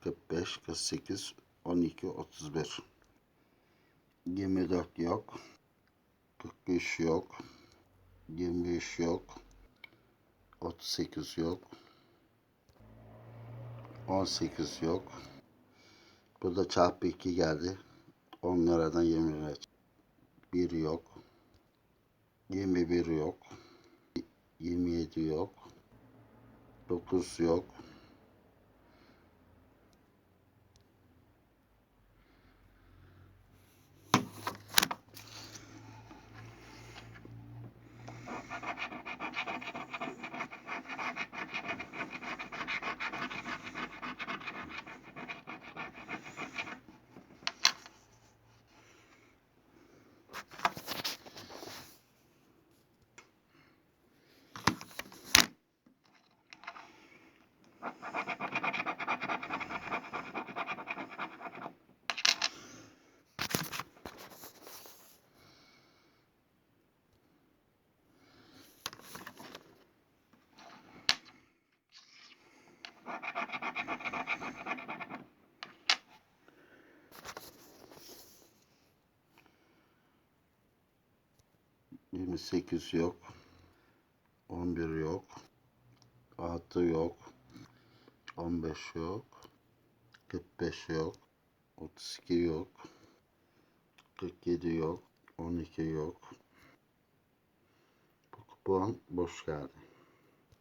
45, 48, 12, 31. 24 yok. 43 yok. 23 yok. 38 yok. 18 yok. Burada çarpı 2 geldi. 10 liradan 20 lira. 1 yok. 21 yok. 27 yok. 9 yok. Yirmi sekiz yok. On bir yok. Altı yok. On beş yok. Kırk beş yok. Otuz iki yok. Kırk yedi yok. On iki yok. Bu kupon boş geldi.